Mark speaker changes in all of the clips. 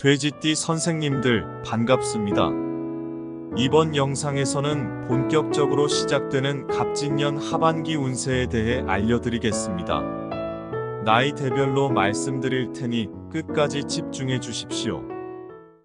Speaker 1: 돼지띠 선생님들 반갑습니다. 이번 영상에서는 본격적으로 시작되는 갑진년 하반기 운세에 대해 알려드리겠습니다. 나이 대별로 말씀드릴 테니 끝까지 집중해 주십시오.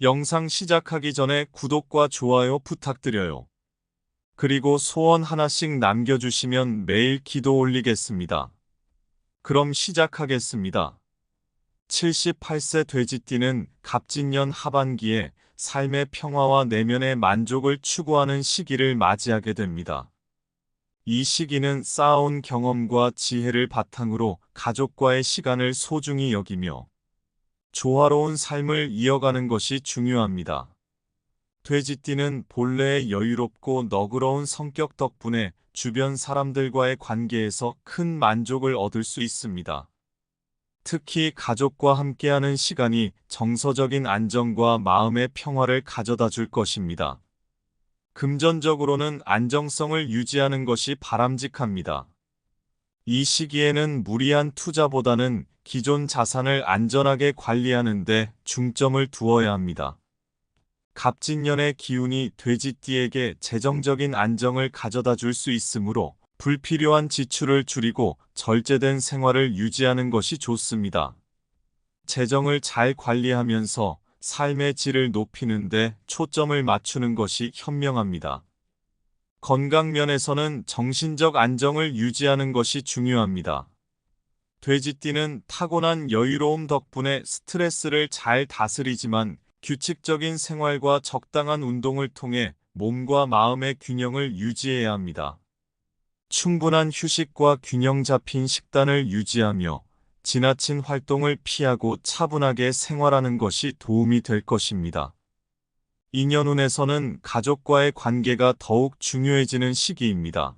Speaker 1: 영상 시작하기 전에 구독과 좋아요 부탁드려요. 그리고 소원 하나씩 남겨주시면 매일 기도 올리겠습니다. 그럼 시작하겠습니다. 78세 돼지띠는 갑진년 하반기에 삶의 평화와 내면의 만족을 추구하는 시기를 맞이하게 됩니다. 이 시기는 쌓아온 경험과 지혜를 바탕으로 가족과의 시간을 소중히 여기며 조화로운 삶을 이어가는 것이 중요합니다. 돼지띠는 본래의 여유롭고 너그러운 성격 덕분에 주변 사람들과의 관계에서 큰 만족을 얻을 수 있습니다. 특히 가족과 함께하는 시간이 정서적인 안정과 마음의 평화를 가져다 줄 것입니다. 금전적으로는 안정성을 유지하는 것이 바람직합니다. 이 시기에는 무리한 투자보다는 기존 자산을 안전하게 관리하는 데 중점을 두어야 합니다. 갑진년의 기운이 돼지띠에게 재정적인 안정을 가져다 줄 수 있으므로 불필요한 지출을 줄이고 절제된 생활을 유지하는 것이 좋습니다. 재정을 잘 관리하면서 삶의 질을 높이는데 초점을 맞추는 것이 현명합니다. 건강 면에서는 정신적 안정을 유지하는 것이 중요합니다. 돼지띠는 타고난 여유로움 덕분에 스트레스를 잘 다스리지만 규칙적인 생활과 적당한 운동을 통해 몸과 마음의 균형을 유지해야 합니다. 충분한 휴식과 균형 잡힌 식단을 유지하며 지나친 활동을 피하고 차분하게 생활하는 것이 도움이 될 것입니다. 인연운에서는 가족과의 관계가 더욱 중요해지는 시기입니다.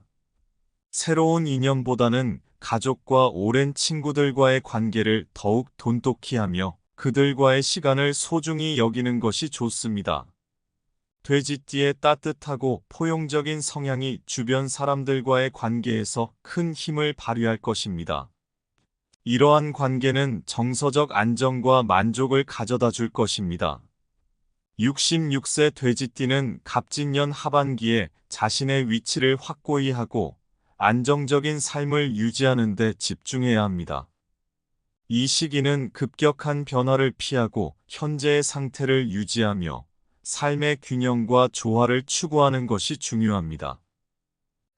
Speaker 1: 새로운 인연보다는 가족과 오랜 친구들과의 관계를 더욱 돈독히 하며 그들과의 시간을 소중히 여기는 것이 좋습니다. 돼지띠의 따뜻하고 포용적인 성향이 주변 사람들과의 관계에서 큰 힘을 발휘할 것입니다. 이러한 관계는 정서적 안정과 만족을 가져다 줄 것입니다. 66세 돼지띠는 갑진년 하반기에 자신의 위치를 확고히 하고 안정적인 삶을 유지하는 데 집중해야 합니다. 이 시기는 급격한 변화를 피하고 현재의 상태를 유지하며 삶의 균형과 조화를 추구하는 것이 중요합니다.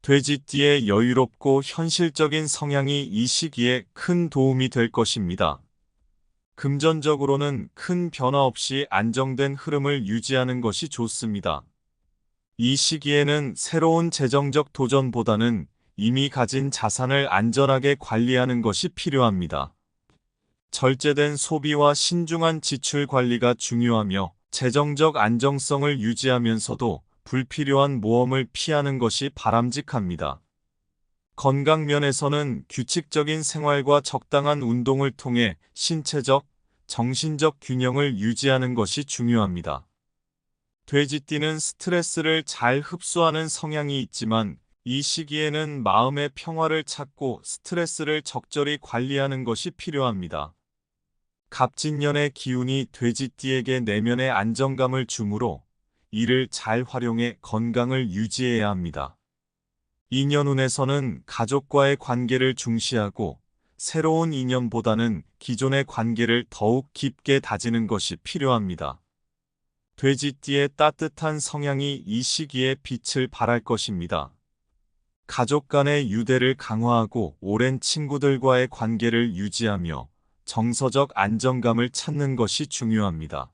Speaker 1: 돼지띠의 여유롭고 현실적인 성향이 이 시기에 큰 도움이 될 것입니다. 금전적으로는 큰 변화 없이 안정된 흐름을 유지하는 것이 좋습니다. 이 시기에는 새로운 재정적 도전보다는 이미 가진 자산을 안전하게 관리하는 것이 필요합니다. 절제된 소비와 신중한 지출 관리가 중요하며 재정적 안정성을 유지하면서도 불필요한 모험을 피하는 것이 바람직합니다. 건강 면에서는 규칙적인 생활과 적당한 운동을 통해 신체적, 정신적 균형을 유지하는 것이 중요합니다. 돼지띠는 스트레스를 잘 흡수하는 성향이 있지만 이 시기에는 마음의 평화를 찾고 스트레스를 적절히 관리하는 것이 필요합니다. 갑진년의 기운이 돼지띠에게 내면의 안정감을 주므로 이를 잘 활용해 건강을 유지해야 합니다. 인연운에서는 가족과의 관계를 중시하고 새로운 인연보다는 기존의 관계를 더욱 깊게 다지는 것이 필요합니다. 돼지띠의 따뜻한 성향이 이 시기에 빛을 발할 것입니다. 가족 간의 유대를 강화하고 오랜 친구들과의 관계를 유지하며 정서적 안정감을 찾는 것이 중요합니다.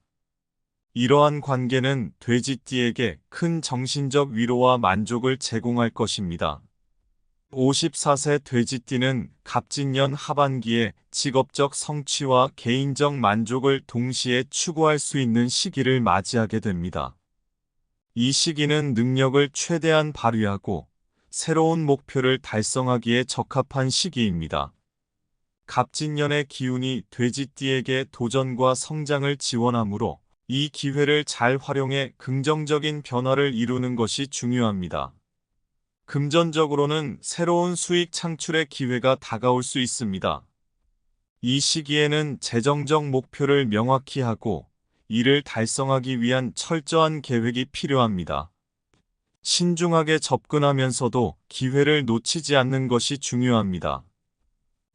Speaker 1: 이러한 관계는 돼지띠에게 큰 정신적 위로와 만족을 제공할 것입니다. 54세 돼지띠는 갑진년 하반기에 직업적 성취와 개인적 만족을 동시에 추구할 수 있는 시기를 맞이하게 됩니다. 이 시기는 능력을 최대한 발휘하고 새로운 목표를 달성하기에 적합한 시기입니다. 갑진년의 기운이 돼지띠에게 도전과 성장을 지원하므로 이 기회를 잘 활용해 긍정적인 변화를 이루는 것이 중요합니다. 금전적으로는 새로운 수익 창출의 기회가 다가올 수 있습니다. 이 시기에는 재정적 목표를 명확히 하고 이를 달성하기 위한 철저한 계획이 필요합니다. 신중하게 접근하면서도 기회를 놓치지 않는 것이 중요합니다.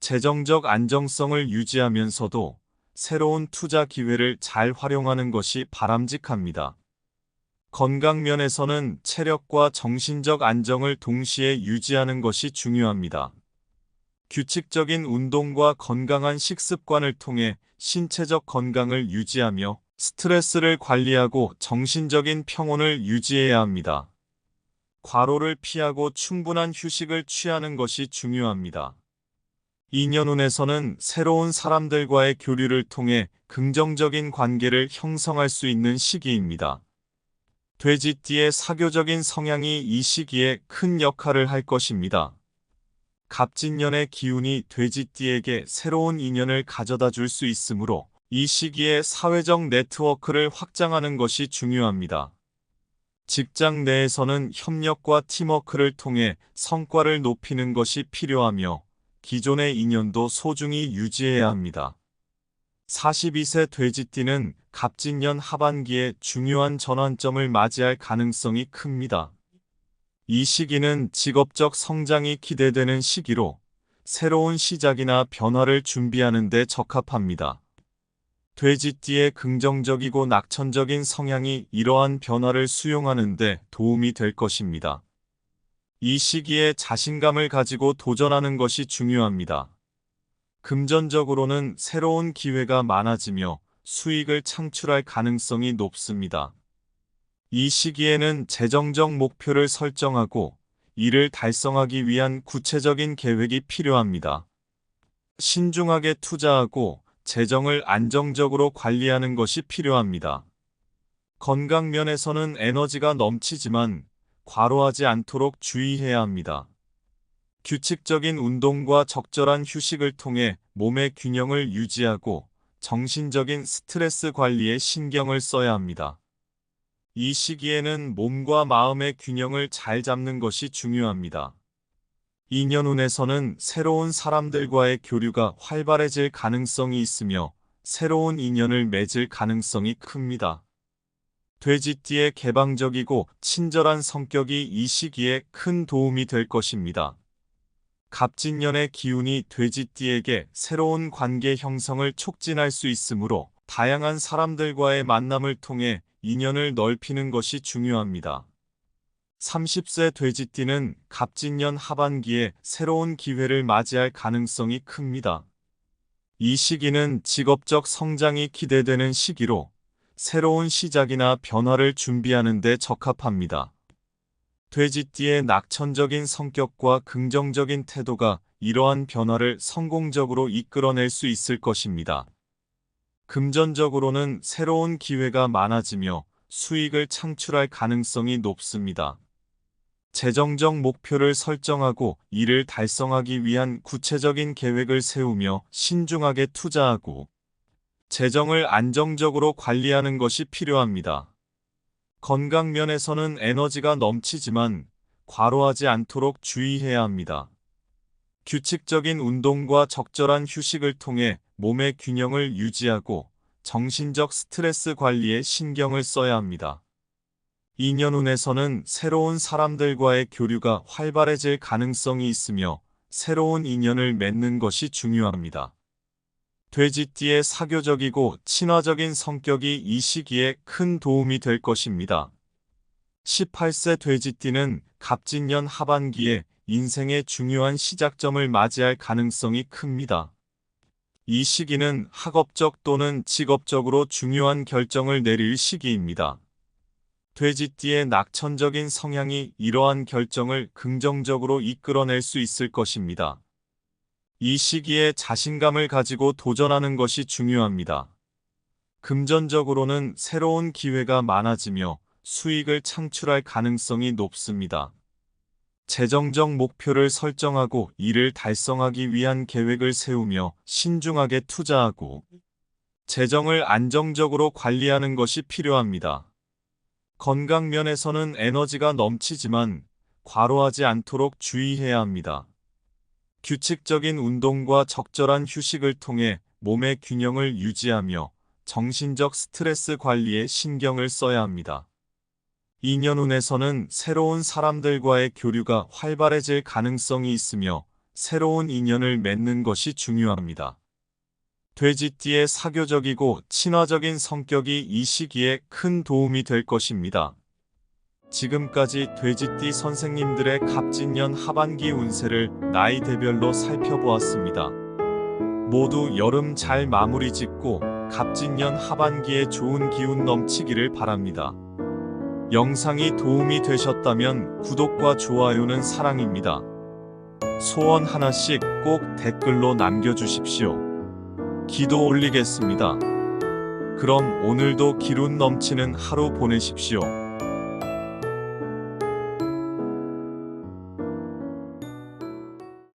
Speaker 1: 재정적 안정성을 유지하면서도 새로운 투자 기회를 잘 활용하는 것이 바람직합니다. 건강 면에서는 체력과 정신적 안정을 동시에 유지하는 것이 중요합니다. 규칙적인 운동과 건강한 식습관을 통해 신체적 건강을 유지하며 스트레스를 관리하고 정신적인 평온을 유지해야 합니다. 과로를 피하고 충분한 휴식을 취하는 것이 중요합니다. 인연운에서는 새로운 사람들과의 교류를 통해 긍정적인 관계를 형성할 수 있는 시기입니다. 돼지띠의 사교적인 성향이 이 시기에 큰 역할을 할 것입니다. 갑진년의 기운이 돼지띠에게 새로운 인연을 가져다 줄 수 있으므로 이 시기에 사회적 네트워크를 확장하는 것이 중요합니다. 직장 내에서는 협력과 팀워크를 통해 성과를 높이는 것이 필요하며 기존의 인연도 소중히 유지해야 합니다. 42세 돼지띠는 갑진년 하반기에 중요한 전환점을 맞이할 가능성이 큽니다. 이 시기는 직업적 성장이 기대되는 시기로 새로운 시작이나 변화를 준비하는 데 적합합니다. 돼지띠의 긍정적이고 낙천적인 성향이 이러한 변화를 수용하는 데 도움이 될 것입니다. 이 시기에 자신감을 가지고 도전하는 것이 중요합니다. 금전적으로는 새로운 기회가 많아지며 수익을 창출할 가능성이 높습니다. 이 시기에는 재정적 목표를 설정하고 이를 달성하기 위한 구체적인 계획이 필요합니다. 신중하게 투자하고 재정을 안정적으로 관리하는 것이 필요합니다. 건강 면에서는 에너지가 넘치지만 과로하지 않도록 주의해야 합니다. 규칙적인 운동과 적절한 휴식을 통해 몸의 균형을 유지하고 정신적인 스트레스 관리에 신경을 써야 합니다. 이 시기에는 몸과 마음의 균형을 잘 잡는 것이 중요합니다. 인연운에서는 새로운 사람들과의 교류가 활발해질 가능성이 있으며 새로운 인연을 맺을 가능성이 큽니다. 돼지띠의 개방적이고 친절한 성격이 이 시기에 큰 도움이 될 것입니다. 갑진년의 기운이 돼지띠에게 새로운 관계 형성을 촉진할 수 있으므로 다양한 사람들과의 만남을 통해 인연을 넓히는 것이 중요합니다. 30세 돼지띠는 갑진년 하반기에 새로운 기회를 맞이할 가능성이 큽니다. 이 시기는 직업적 성장이 기대되는 시기로 새로운 시작이나 변화를 준비하는 데 적합합니다. 돼지띠의 낙천적인 성격과 긍정적인 태도가 이러한 변화를 성공적으로 이끌어낼 수 있을 것입니다. 금전적으로는 새로운 기회가 많아지며 수익을 창출할 가능성이 높습니다. 재정적 목표를 설정하고 이를 달성하기 위한 구체적인 계획을 세우며 신중하게 투자하고 재정을 안정적으로 관리하는 것이 필요합니다. 건강 면에서는 에너지가 넘치지만 과로하지 않도록 주의해야 합니다. 규칙적인 운동과 적절한 휴식을 통해 몸의 균형을 유지하고 정신적 스트레스 관리에 신경을 써야 합니다. 인연운에서는 새로운 사람들과의 교류가 활발해질 가능성이 있으며 새로운 인연을 맺는 것이 중요합니다. 돼지띠의 사교적이고 친화적인 성격이 이 시기에 큰 도움이 될 것입니다. 18세 돼지띠는 갑진년 하반기에 인생의 중요한 시작점을 맞이할 가능성이 큽니다. 이 시기는 학업적 또는 직업적으로 중요한 결정을 내릴 시기입니다. 돼지띠의 낙천적인 성향이 이러한 결정을 긍정적으로 이끌어낼 수 있을 것입니다. 이 시기에 자신감을 가지고 도전하는 것이 중요합니다. 금전적으로는 새로운 기회가 많아지며 수익을 창출할 가능성이 높습니다. 재정적 목표를 설정하고 이를 달성하기 위한 계획을 세우며 신중하게 투자하고 재정을 안정적으로 관리하는 것이 필요합니다. 건강 면에서는 에너지가 넘치지만 과로하지 않도록 주의해야 합니다. 규칙적인 운동과 적절한 휴식을 통해 몸의 균형을 유지하며 정신적 스트레스 관리에 신경을 써야 합니다. 인연운에서는 새로운 사람들과의 교류가 활발해질 가능성이 있으며 새로운 인연을 맺는 것이 중요합니다. 돼지띠의 사교적이고 친화적인 성격이 이 시기에 큰 도움이 될 것입니다. 지금까지 돼지띠 선생님들의 갑진년 하반기 운세를 나이 대별로 살펴보았습니다. 모두 여름 잘 마무리 짓고 갑진년 하반기에 좋은 기운 넘치기를 바랍니다. 영상이 도움이 되셨다면 구독과 좋아요는 사랑입니다. 소원 하나씩 꼭 댓글로 남겨주십시오. 기도 올리겠습니다. 그럼 오늘도 기운 넘치는 하루 보내십시오.